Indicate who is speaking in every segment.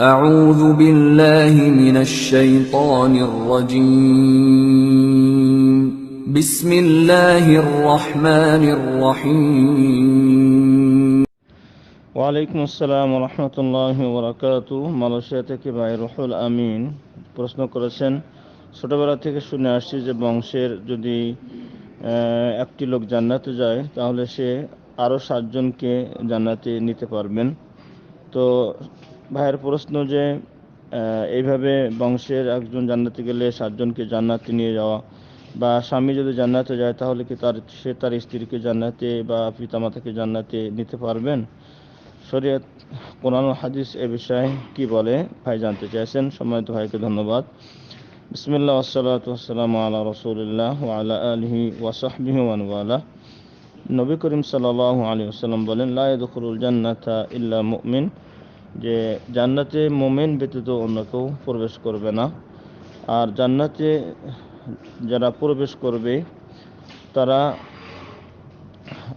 Speaker 1: أعوذ بالله من الشيطان الرجيم بسم الله الرحمن الرحيم
Speaker 2: ওয়ালাইকুম আসসালাম রহমতুল্লাহ বরাকাত মালয়েশিয়া থেকে ভাই রুহুল আমিন প্রশ্ন করেছেন ছোটবেলা থেকে শুনে আসছি যে বংশের যদি আহ, একটি লোক জান্নাতে যায় তাহলে সে আরও সাতজনকে জান্নাতে নিতে পারবেন তো ভাইয়ের প্রশ্ন যে এইভাবে বংশের একজন জান্নাতে গেলে সাতজনকে জান্নাতে নিয়ে যাওয়া বা স্বামী যদি জান্নাতে যায়, তাহলে কি তার, সে তার স্ত্রীকে জান্নাতে বা পিতামাতাকে জান্নাতে নিতে পারবেন? শরীয়ত, কোরআন হাদিস এ বিষয়ে কি বলে? ভাই, জানতে চাইছেন, সম্মানিত ভাইকে ধন্যবাদ। বিসমিল্লাহ আসসালাতু ওয়াসসালামু আলা আলা আলিহি ওয়া সাহবিহি ওয়ালা। নবী করিম সাল্লাল্লাহু আলাইহি ওয়াসাল্লাম বলেন, লা ইয়াদখুলুল জান্নাতা ইল্লা মুমিন। যে জান্নাতে মুমিন ব্যতীত অন্য কেউ প্রবেশ করবে না। আর জান্নাতে যারা প্রবেশ করবে, তারা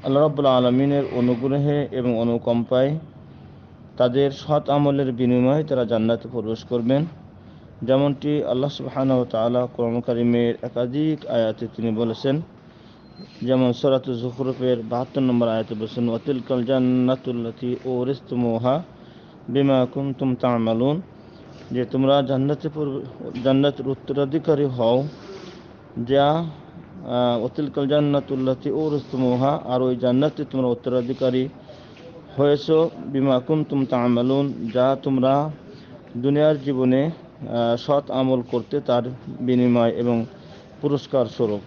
Speaker 2: আল্লাহ রাব্বুল আলমিনের অনুগ্রহে এবং অনুকম্পায় তাদের সৎ আমলের বিনিময়ে তারা জান্নাতে প্রবেশ করবেন। যেমনটি আল্লাহ সুবহানাহু ওয়া তাআলা কোরআন কারিমের একাধিক আয়াতে তিনি বলেছেন, যেমন সূরাত জুখরুফের 72 নম্বর আয়াতে বলেছেন ওয়াতিলকাল জান্নাতুল্লাতি ওরিসতুমুহা বিমা কুনতুম তা'মালুন, যে তোমরা জান্নাতে জান্নাতের উত্তরাধিকারী হও, যা অতিলকাল জান্নাতুল্লাতি ওরস্তমোহা আর ওই জান্নাতে তোমরা উত্তরাধিকারী হয়েছ, বিমা কুনতুম তা'মালুন, যা তোমরা দুনিয়ার জীবনে সৎ আমল করতে তার বিনিময় এবং পুরস্কার স্বরূপ।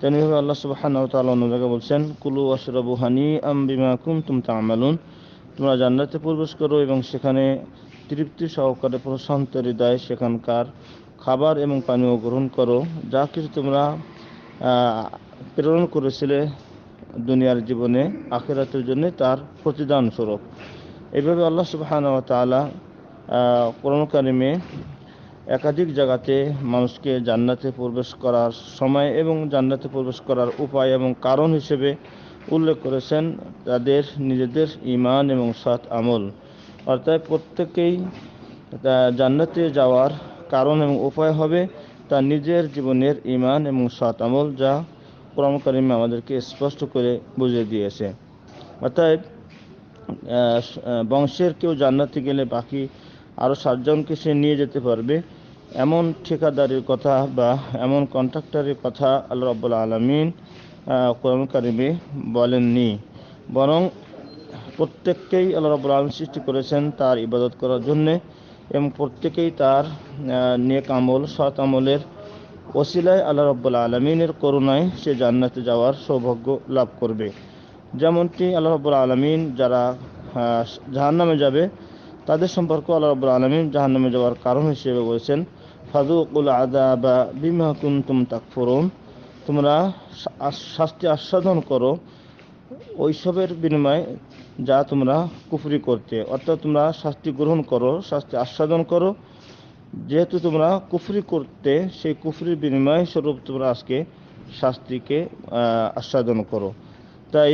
Speaker 2: তেমনিভাবে আল্লাহ ওয়া জায়গায় বলছেন, কুলু ওয়াশরাবু হানিআম বিমা কুনতুম তা'মালুন তোমরা জান্নাতে প্রবেশ করো এবং সেখানে তৃপ্তি সহকারে প্রশান্ত হৃদয় সেখানকার খাবার এবং পানীয় গ্রহণ করো। যা কিছু তোমরা প্রেরণ করেছিলে দুনিয়ার জীবনে আখেরাতের জন্য তার প্রতিদান স্বরূপ। এইভাবে আল্লাহ তাআলা আহ, কোরআন কারিমে একাধিক জায়গাতে মানুষকে জান্নাতে প্রবেশ করার সময় এবং জান্নাতে প্রবেশ করার উপায় এবং কারণ হিসেবে উল্লেখ করেছেন তাদের নিজেদের ঈমান এবং সৎ আমল। অর্থাৎ প্রত্যেকেই জান্নাতে যাওয়ার কারণ এবং উপায় হবে তার নিজের জীবনের ঈমান এবং সৎ আমল যা কোরআন কারিমে আমাদেরকে স্পষ্ট করে বুঝিয়ে দিয়েছে। অর্থাৎ বংশের কেউ জান্নাতে গেলে বাকি আরও সাতজনকে সে নিয়ে যেতে পারবে। এমন ঠিকাদারির কথা বা এমন কন্ট্রাক্টরের কথা আল্লাহ রাব্বুল আলমিন কোরআন কারিমে বলেননি। বরং প্রত্যেককেই আল্লাহ রাব্বুল আলমিন সৃষ্টি করেছেন তার ইবাদত করার জন্যে এবং প্রত্যেকেই তার নেক আমল, সৎ আমলের ওসিলায় আল্লাহ রাব্বুল আলমিনের করুণায় সে জান্নাতে যাওয়ার সৌভাগ্য লাভ করবে। যেমনটি আল্লাহ রাব্বুল আলমিন যারা জাহান্নামে যাবে, তাদের সম্পর্ক আল্লাহ রাব্বুল আলমিন জাহান্নামে যাওয়ার কারণ হিসেবে বলেছেন ফাদুকুল আদাবা বিমা কুনতুম তাকফুরুন। তোমরা শাস্তি আস্বাদন করো ওইসবের বিনিময়ে যা তোমরা কুফরি করতে। অর্থাৎ তোমরা শাস্তি গ্রহণ করো, শাস্তি আস্বাদন করো। যেহেতু তোমরা কুফরি করতে, সেই কুফরির বিনিময় স্বরূপ তোমরা আজকে শাস্তিকে আস্বাদন করো। তাই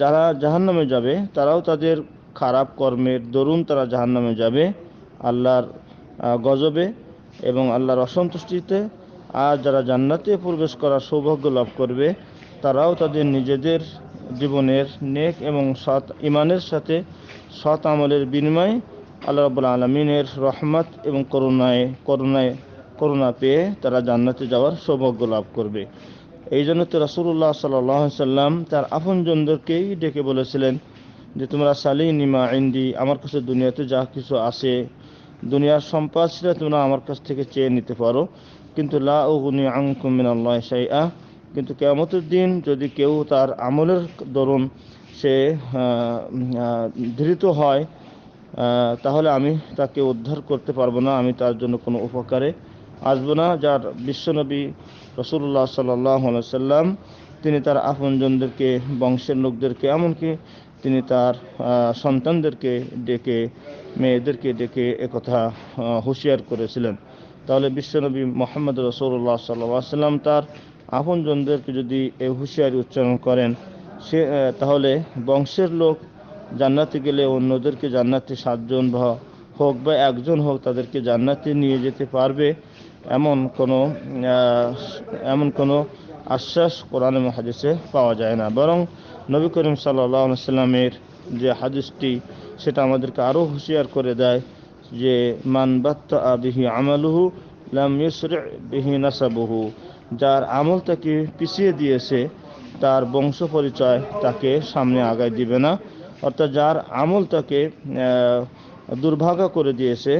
Speaker 2: যারা জাহান্নামে যাবে, তারাও তাদের খারাপ কর্মের দরুন তারা জাহান্নামে যাবে আল্লাহর গজবে এবং আল্লাহর অসন্তুষ্টিতে। আর যারা জান্নাতে প্রবেশ করার সৌভাগ্য লাভ করবে, তারাও তাদের নিজেদের জীবনের নেক এবং সৎ ইমানের সাথে সৎ আমলের বিনিময়ে আল্লাহ রাব্বুল আলমিনের রহমত এবং করুণায় করুণায়, করুণা পেয়ে তারা জান্নাতে যাওয়ার সৌভাগ্য লাভ করবে। এই জন্য তো রাসুল্লাহ সাল্লাহ সাল্লাম তার আপনজনদেরকেই ডেকে বলেছিলেন যে, তোমরা সালি নিমা ইন্দি, আমার কাছে দুনিয়াতে যা কিছু আছে, দুনিয়ার সম্পদ সেটা তোমরা আমার কাছ থেকে চেয়ে নিতে পারো। কিন্তু লা কিন্তু কেয়ামতের দিন যদি কেউ তার আমলের দরুন সে ধৃত হয় তাহলে আমি তাকে উদ্ধার করতে পারব না, আমি তার জন্য কোনো উপকারে আসব না। যার বিশ্বনবী রসুল্লাহ সাল্লাহ সাল্লাম তিনি তার আপনজনদেরকে, বংশের লোকদেরকে, এমনকি তিনি তার সন্তানদেরকে ডেকে, মেয়েদেরকে ডেকে একথা হুঁশিয়ার করেছিলেন। তাহলে বিশ্বনবী মোহাম্মদ রসুল্লাহ সাল্লাহ সাল্লাম তার আপনজনদেরকে যদি এই হুঁশিয়ারি উচ্চারণ করেন, সে তাহলে বংশের লোক জান্নাতে গেলে অন্যদেরকে জান্নাতে সাতজন বা হোক বা একজন হোক তাদেরকে জান্নাতে নিয়ে যেতে পারবে। এমন কোনো এমন কোনো আশ্বাস কোরআন হাদিসে পাওয়া যায় না। বরং নবী করিম সাল্লাহ সাল্লামের যে হাদিসটি, সেটা আমাদেরকে আরও হুঁশিয়ার করে দেয়। যে মান বাত্তা বিহি আমালুহু লাম ইউসরি বিহি নাসাবুহু যার আমল তাকে পিছিয়ে দিয়েছে তার বংশ পরিচয় তাকে সামনে আগায় দিবে না অর্থাৎ যার আমল তাকে আহ, দুর্ভাগা করে দিয়েছে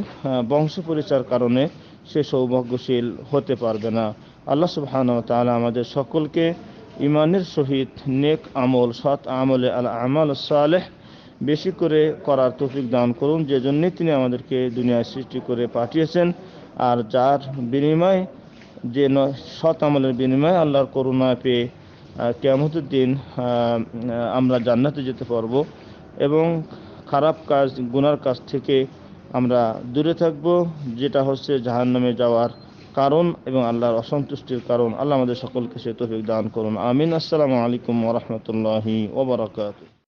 Speaker 2: বংশ পরিচয়ের কারণে সে সৌভাগ্যশীল হতে পারবে না। আল্লাহ সুবহানাহু ওয়া তাআলা আমাদের সকলকে ইমানের সহিত নেক আমল সৎ আমলে আল আমাল সালেহ বেশি করে করার তৌফিক দান করুন, যে জন্যে তিনি আমাদেরকে দুনিয়ায় সৃষ্টি করে পাঠিয়েছেন। আর যার বিনিময়, যে সৎ আমলের বিনিময়ে আল্লাহর করুণা পেয়ে কেমতের দিন আমরা জান্নাতে যেতে পারব এবং খারাপ কাজ, গুনার কাজ থেকে আমরা দূরে থাকব, যেটা হচ্ছে জাহান্নামে যাওয়ার কারণ এবং আল্লাহর অসন্তুষ্টির কারণ। আল্লাহ আমাদের সকলকে সে তৌফিক দান করুন। আমিন। আসসালামু আলাইকুম ওরহমতুল্লাহি ওবরাকাত